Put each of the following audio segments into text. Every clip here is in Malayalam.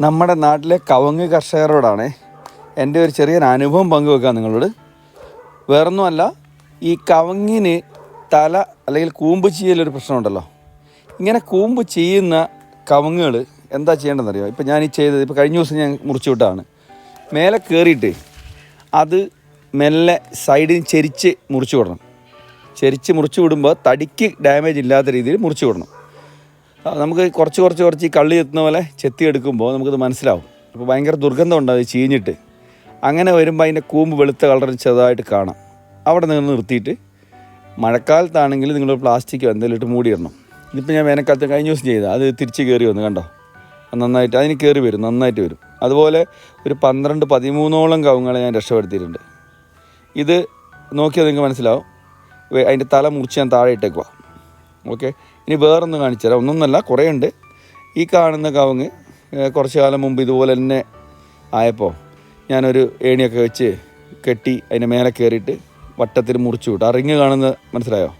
നമ്മുടെ നാട്ടിലെ കവുങ്ങ് കർഷകരോടാണ് എന്റെ ഒരു ചെറിയൊരു അനുഭവം പങ്കുവെക്കാം നിങ്ങളോട്. വേറൊന്നുമല്ല ഈ കവുങ്ങിന് തല അല്ലെങ്കിൽ കൂമ്പ് ചെയ്യലൊരു പ്രശ്നമുണ്ടല്ലോ. ഇങ്ങനെ കൂമ്പ് ചെയ്യുന്ന കവുങ്ങുകൾ എന്താ ചെയ്യേണ്ടതെന്നറിയോ? ഇപ്പം ഞാൻ ഈ ചെയ്തത് ഇപ്പോൾ കഴിഞ്ഞ ദിവസം ഞാൻ മുറിച്ചു വിട്ടാണ് മേലെ കയറിയിട്ട് അത് മെല്ലെ സൈഡിൽ ചെരിച്ച് മുറിച്ചു വിടണം. ചെരിച്ച് മുറിച്ചു വിടുമ്പോൾ തടിക്ക് ഡാമേജ് ഇല്ലാത്ത രീതിയിൽ മുറിച്ചു വിടണം. നമുക്ക് കുറച്ച് കുറച്ച് കുറച്ച് ഈ കള്ളി എത്തുന്ന പോലെ ചെത്തി എടുക്കുമ്പോൾ നമുക്കത് മനസ്സിലാവും. അപ്പോൾ ഭയങ്കര ദുർഗന്ധം ഉണ്ടാവും ചീഞ്ഞിട്ട്. അങ്ങനെ വരുമ്പോൾ അതിന്റെ കൂമ്പ് വെളുത്ത കളറിൽ ചെറുതായിട്ട് കാണാം. അവിടെ നിന്ന് നിർത്തിയിട്ട് മഴക്കാലത്താണെങ്കിൽ നിങ്ങൾ പ്ലാസ്റ്റിക് എന്തെങ്കിലും ഇട്ട് മൂടിയിടണം. ഇതിപ്പോൾ ഞാൻ വേനൽക്കാലത്ത് കഴിഞ്ഞ ദിവസം ചെയ്തത്. അത് തിരിച്ച് കയറി വന്നു കണ്ടോ? നന്നായിട്ട് അതിന് കയറി വരും നന്നായിട്ട് വരും. അതുപോലെ ഒരു പന്ത്രണ്ട് പതിമൂന്നോളം കവുങ്ങളെ ഞാൻ രക്ഷപ്പെടുത്തിയിട്ടുണ്ട്. ഇത് നോക്കിയാൽ നിങ്ങൾക്ക് മനസ്സിലാവും. അതിന്റെ തല മുറിച്ച് ഞാൻ താഴെ ഇട്ടേക്കുക ഓക്കെ? ഇനി വേറൊന്ന് കാണിച്ചു തരാം ഒന്നൊന്നല്ല കുറേ ഉണ്ട് ഈ കാണുന്ന കവങ്ങ് കുറച്ച് കാലം മുമ്പ് ഇതുപോലെ തന്നെ ആയപ്പോൾ ഞാനൊരു ഏണിയൊക്കെ വെച്ച് കെട്ടി അതിന്റെ മേലെ കയറിയിട്ട് വട്ടത്തിൽ മുറിച്ചു വിട്ടു. ആ റിങ് കാണുന്ന മനസ്സിലായോ?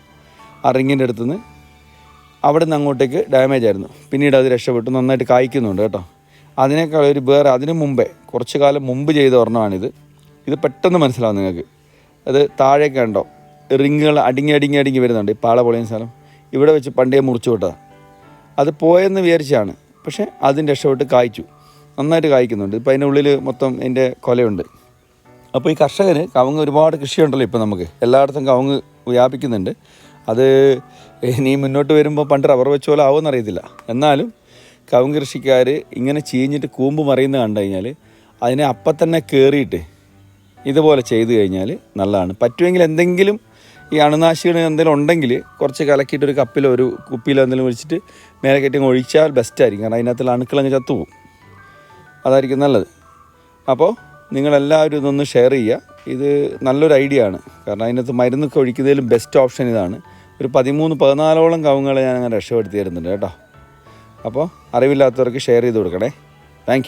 ആ റിങ്ങിന്റെ അടുത്തുനിന്ന് അവിടെ നിന്ന് അങ്ങോട്ടേക്ക് ഡാമേജ് ആയിരുന്നു. പിന്നീട് അത് രക്ഷപ്പെട്ടു. നന്നായിട്ട് കായ്ക്കുന്നുണ്ട് കേട്ടോ. അതിനേക്കാൾ ഒരു വേറെ അതിന് മുമ്പേ കുറച്ച് കാലം മുമ്പ് ചെയ്ത ഒരെണ്ണമാണിത്. ഇത് പെട്ടെന്ന് മനസ്സിലാവും നിങ്ങൾക്ക്. അത് താഴേക്ക് കണ്ടോ? റിങ്ങുകൾ അടിങ്ങി അടിങ്ങി അടിങ്ങി വരുന്നുണ്ട്. ഈ പാള പൊളിയുന്ന സ്ഥലം. ഇവിടെ വെച്ച് പണ്ടേ മുറിച്ചു വിട്ടതാണ് അത് പോയെന്ന് വിചാരിച്ചാണ്. പക്ഷേ അതിന് രക്ഷപ്പെട്ട് കായ്ച്ചു. നന്നായിട്ട് കായ്ക്കുന്നുണ്ട്. ഇപ്പം അതിന്റെ ഉള്ളിൽ മൊത്തം അതിന്റെ കൊലയുണ്ട്. അപ്പോൾ ഈ കർഷകന് കവുങ്ങ് ഒരുപാട് കൃഷിയുണ്ടല്ലോ ഇപ്പോൾ നമുക്ക്. എല്ലായിടത്തും കവുങ്ങ് വ്യാപിക്കുന്നുണ്ട്. അത് ഇനി മുന്നോട്ട് വരുമ്പോൾ പണ്ട് റബ്ബർ വെച്ച പോലെ ആവുമെന്ന് അറിയത്തില്ല. എന്നാലും കവുങ്ങ് കൃഷിക്കാർ ഇങ്ങനെ ചീഞ്ഞിട്ട് കൂമ്പ് മറിയുന്നത് കണ്ടു കഴിഞ്ഞാൽ അതിനെ അപ്പം തന്നെ കയറിയിട്ട് ഇതുപോലെ ചെയ്തു കഴിഞ്ഞാൽ നല്ലതാണ്. പറ്റുമെങ്കിൽ എന്തെങ്കിലും ഈ അണുനാശികൾ എന്തെങ്കിലും ഉണ്ടെങ്കിൽ കുറച്ച് കലക്കിയിട്ട് ഒരു കപ്പിലോ ഒരു കുപ്പിയിലോ എന്തെങ്കിലും ഒഴിച്ചിട്ട് നേരെ കയറ്റി ഒഴിച്ചാൽ ബെസ്റ്റായിരിക്കും കാരണം അതിനകത്തുള്ള അണുക്കളങ്ങ് ചത്തുപോകും. അതായിരിക്കും നല്ലത്. അപ്പോൾ നിങ്ങളെല്ലാവരും ഇതൊന്ന് ഷെയർ ചെയ്യുക. ഇത് നല്ലൊരു ഐഡിയ ആണ്. കാരണം അതിനകത്ത് മരുന്നൊക്കെ ഒഴിക്കുന്നതിലും ബെസ്റ്റ് ഓപ്ഷൻ ഇതാണ്. ഒരു പതിമൂന്ന് പതിനാലോളം കവുങ്ങളെ ഞാൻ അങ്ങനെ രക്ഷപ്പെടുത്തി തരുന്നുണ്ട് കേട്ടോ. അപ്പോൾ അറിവില്ലാത്തവർക്ക് ഷെയർ ചെയ്ത് കൊടുക്കണേ. താങ്ക്